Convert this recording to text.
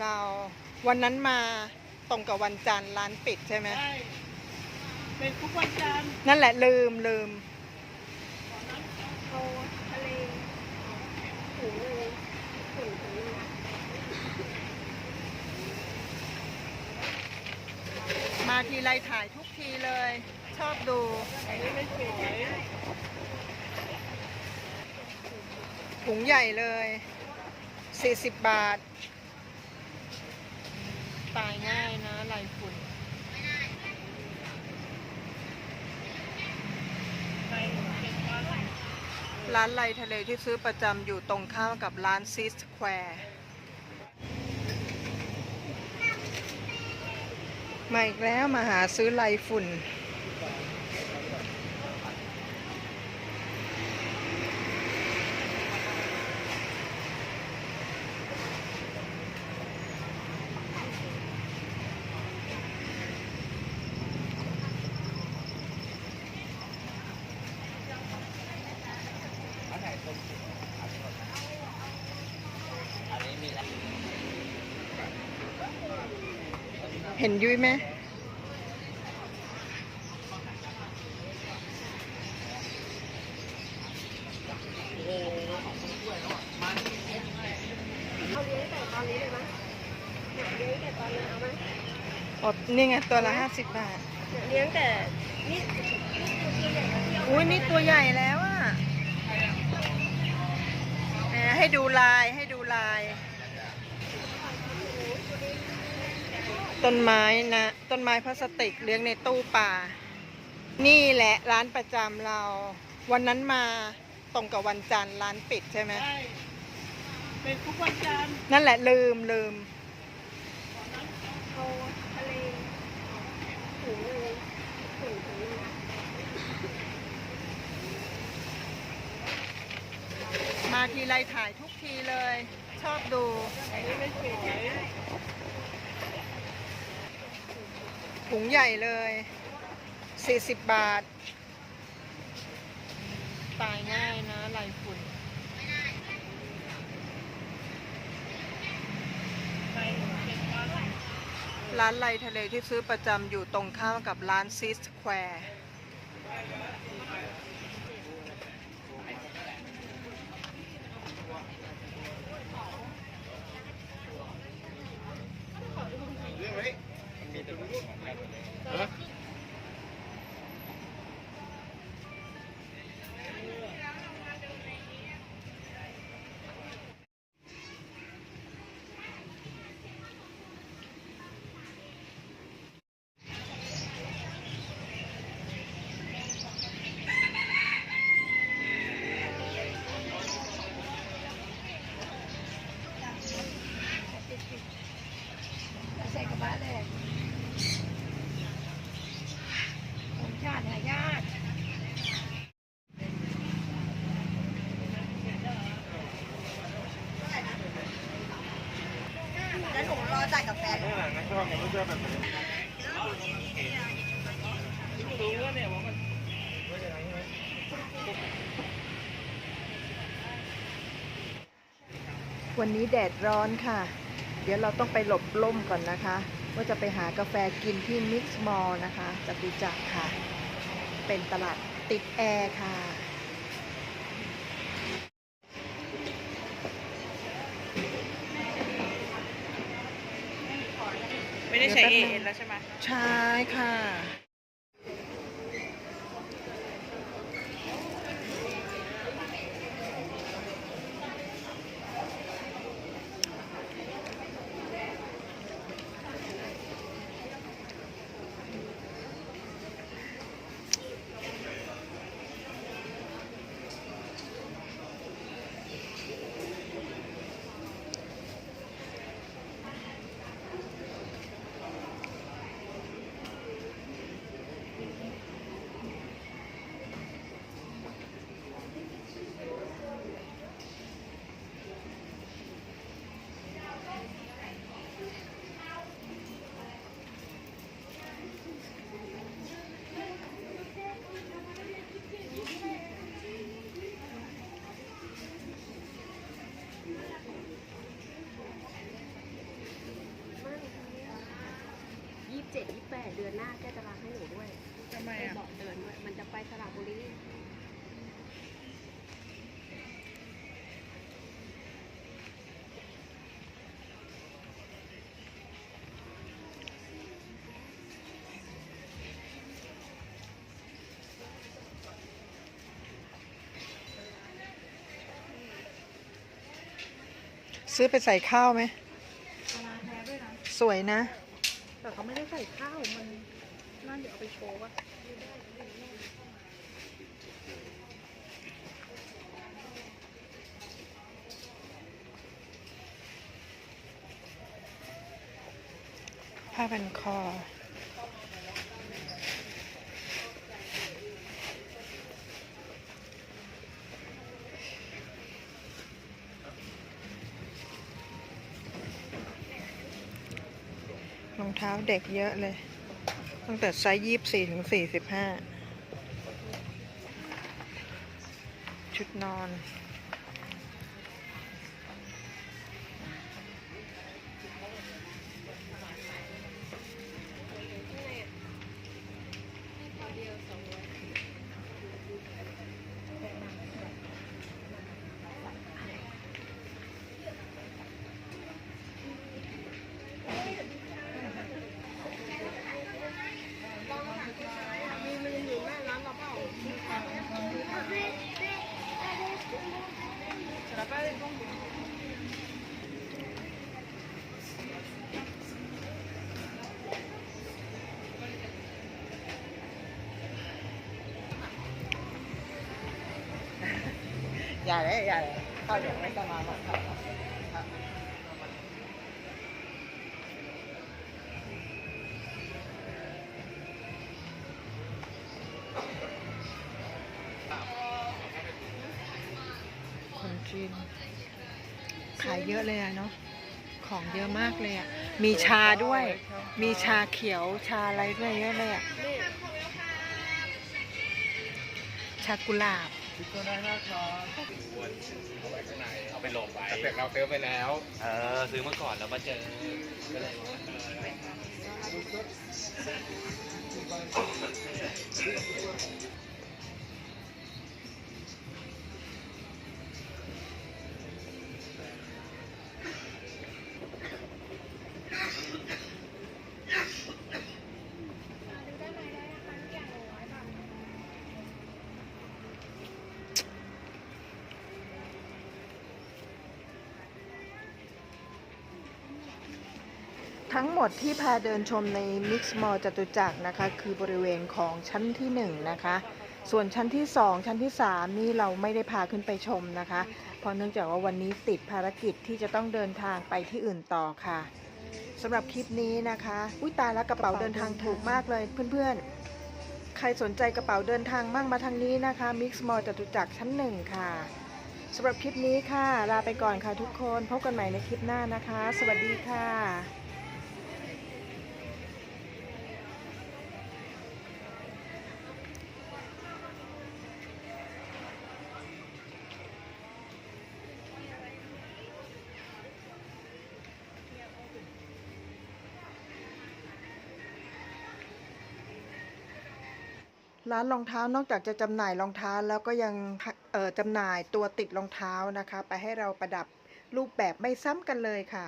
ำเรา วันนั้นมาตรงกับวันจันทร์ร้านปิดใช่ไหมใช่เป็นทุกวันจันทร์นั่นแหละลืมลืมเอาทะเลถุงเลยถุงถุงเลยมาทีไรถ่ายทุกทีเลย ชอบดูอันนี้ไม่สวยถุงใหญ่เลย 40 บาท ตายง่ายนะลายฝุ่นร้านไลทะเลที่ซื้อประจำอยู่ตรงข้ามกับร้านซีสแควร์มาอีกแล้วมาหาซื้อไลฝุ่น เห็นยุ้ยไหมเอาเลี้ยงแต่ตอนนี้เลยมั้ยเนี่ยเลี้ยงแต่ตอนนี้เอาไหมอ๋อนี่ไงตัวละ50บาทเนี่ยเลี้ยงแต่ นี่นี่ตัวใหญ่กว่าที่เอาอุ้ยนี่ตัวใหญ่แล้วอะแหม ให้ดูลายให้ดูลาย ต้นไม้นะ ต้นไม้พลาสติกเลี้ยงในตู้ป่า นี่แหละร้านประจำเรา วันนั้นมาตรงกับวันจันทร์ร้านปิดใช่ไหมใช่เป็นทุกวันจันทร์นั่นแหละลืมลืมเอาทะเลถุงเลยถุงถุงเลย มาทีไรถ่ายทุกทีเลย ชอบดูถุงใหญ่เลย 40 บาท ตายง่ายนะลายฝุ่นในเป็นวันร้านไลทะเลที่ซื้อประจำอยู่ตรงข้ามกับร้านซีสแควร์ ว่ามันวันนี้แดดร้อนค่ะ เดี๋ยวเราต้องไปหลบล่มก่อนนะคะ ว่าจะไปหากาแฟกินที่มิกซ์มอลนะคะจตุจักรค่ะ เป็นตลาดติดแอร์ค่ะ ไม่ได้ใช้ AN แล้วใช่ไหม ใช่ค่ะ หน้าแกจะรักให้หนูด้วยทำไมไปอะ บอกเดินด้วยมันจะไปสระบุรีซื้อไปใส่ข้าวไหม ปลาแท้ด้วยนะ สวยนะ แต่เขาไม่ได้ใส่ข้าวมัน น่าจะเอาไปโชว์ว่าผ้าพันคอรองเท้าเด็กเยอะเลย ตั้งแต่ไซส์ยี่สิบสี่ถึงสี่สิบห้าชุดนอน อย่าเลยอย่าเลยเข้าเดี๋ยวไม่สมาหรอกคนจีนขายเยอะเลยอะเนาะของเยอะมากเลยอะมีชาด้วย มีชาเขียวชาอะไรด้วยเยอะเลยอะชากุหลาบ ชุดก็ได้นะครับเอาไว้ข้างในเอาไปหลบไว้แต่เราซื้อไปแล้ว เออซื้อมาก่อนแล้วมาเจอก็เลย ทั้งหมดที่พาเดินชมใน Mix Mall จตุจักรนะคะ คือบริเวณของชั้นที่1นะคะ ส่วนชั้นที่ 2 ชั้นที่ 3 นี่เราไม่ได้พาขึ้นไปชมนะคะ เพราะเนื่องจากว่าวันนี้ติดภารกิจที่จะต้องเดินทางไปที่อื่นต่อค่ะสำหรับคลิปนี้นะคะ อุ้ยตายแล้วกระเป๋าเดินทางถูกมากเลยเพื่อนๆ ใครสนใจกระเป๋าเดินทางมั่งมาทางนี้นะคะ Mix Mall จตุจักรชั้น1ค่ะสำหรับคลิปนี้ค่ะ ลาไปก่อนค่ะทุกคน พบกันใหม่ในคลิปหน้านะคะ สวัสดีค่ะ ร้านรองเท้านอกจากจะจำหน่ายรองเท้าแล้วก็ยังจำหน่ายตัวติดรองเท้านะคะ ไปให้เราประดับรูปแบบไม่ซ้ำกันเลยค่ะ